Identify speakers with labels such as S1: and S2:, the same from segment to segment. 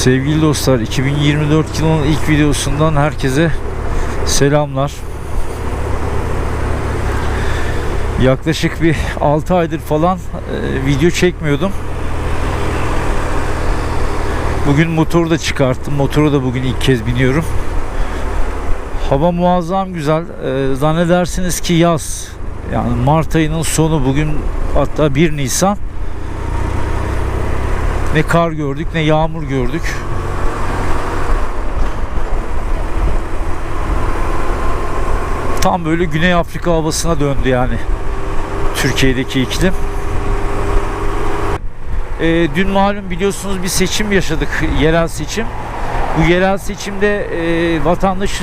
S1: Sevgili dostlar 2024 yılının ilk videosundan herkese selamlar. Yaklaşık bir 6 aydır falan e, video çekmiyordum. Bugün motoru da çıkarttım. Motoru da bugün ilk kez biniyorum. Hava muazzam güzel. E, zannedersiniz ki yaz. Yani Mart ayının sonu bugün hatta 1 Nisan. Ne kar gördük ne yağmur gördük. Tam böyle Güney Afrika havasına döndü yani. Türkiye'deki iklim. Ee, dün malum biliyorsunuz bir seçim yaşadık. Yerel seçim. Bu yerel seçimde e, vatandaş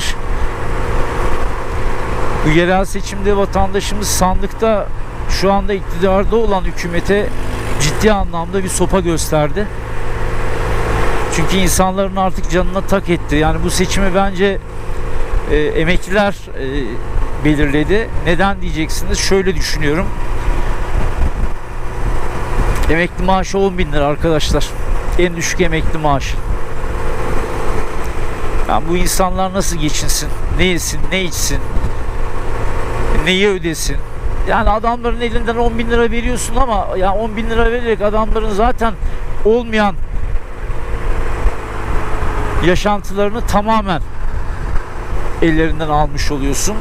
S1: bu yerel seçimde vatandaşımız sandıkta şu anda iktidarda olan hükümete ciddi anlamda bir sopa gösterdi. Çünkü insanların artık canına tak etti. Yani bu seçimi bence e, emekliler e, belirledi. Neden diyeceksiniz? Şöyle düşünüyorum. Emekli maaşı 10 bin lira arkadaşlar. En düşük emekli maaşı. Yani bu insanlar nasıl geçinsin? Ne yesin? Ne içsin? Neyi ödesin? Yani adamların elinden 10 bin lira veriyorsun ama ya 10 bin lira vererek adamların zaten olmayan yaşantılarını tamamen ellerinden almış oluyorsun.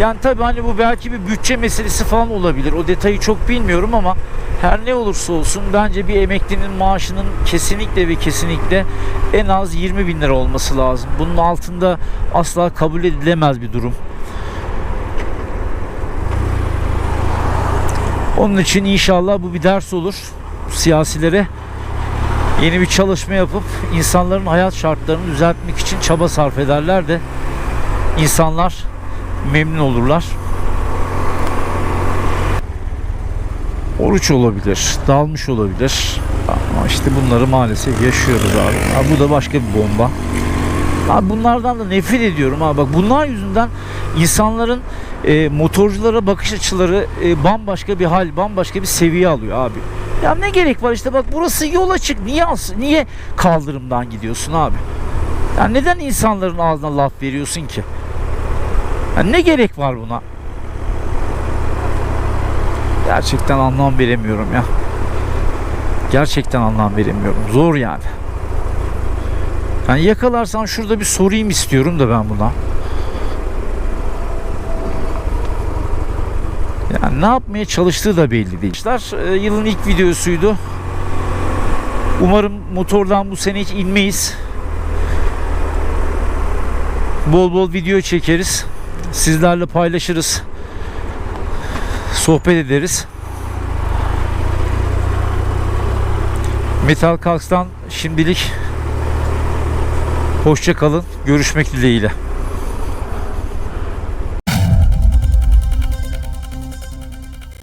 S1: Yani tabii hani bu belki bir bütçe meselesi falan olabilir. O detayı çok bilmiyorum ama her ne olursa olsun bence bir emeklinin maaşının kesinlikle ve kesinlikle en az 20 bin lira olması lazım. Bunun altında asla kabul edilemez bir durum. Onun için inşallah bu bir ders olur siyasilere. Yeni bir çalışma yapıp insanların hayat şartlarını düzeltmek için çaba sarf ederler de insanlar memnun olurlar. Oruç olabilir, dalmış olabilir. Ama işte bunları maalesef yaşıyoruz abi. Ha, bu da başka bir bomba. Abi bunlardan da nefret ediyorum abi. Bak bunlar yüzünden insanların e, motorculara bakış açıları e, bambaşka bir hal, bambaşka bir seviye alıyor abi. Ya ne gerek var işte bak burası yol açık. Niye niye kaldırımdan gidiyorsun abi? Ya neden insanların ağzına laf veriyorsun ki? Ya ne gerek var buna? Gerçekten anlam veremiyorum ya. Gerçekten anlam veremiyorum. Zor yani. Yani yakalarsan şurada bir sorayım istiyorum da ben buna. Yani ne yapmaya çalıştığı da belli değil. İşte, e, yılın ilk videosuydu. Umarım motordan bu sene hiç inmeyiz. Bol bol video çekeriz. Sizlerle paylaşırız. Sohbet ederiz. Metal Kalks'tan şimdilik hoşça kalın. Görüşmek dileğiyle.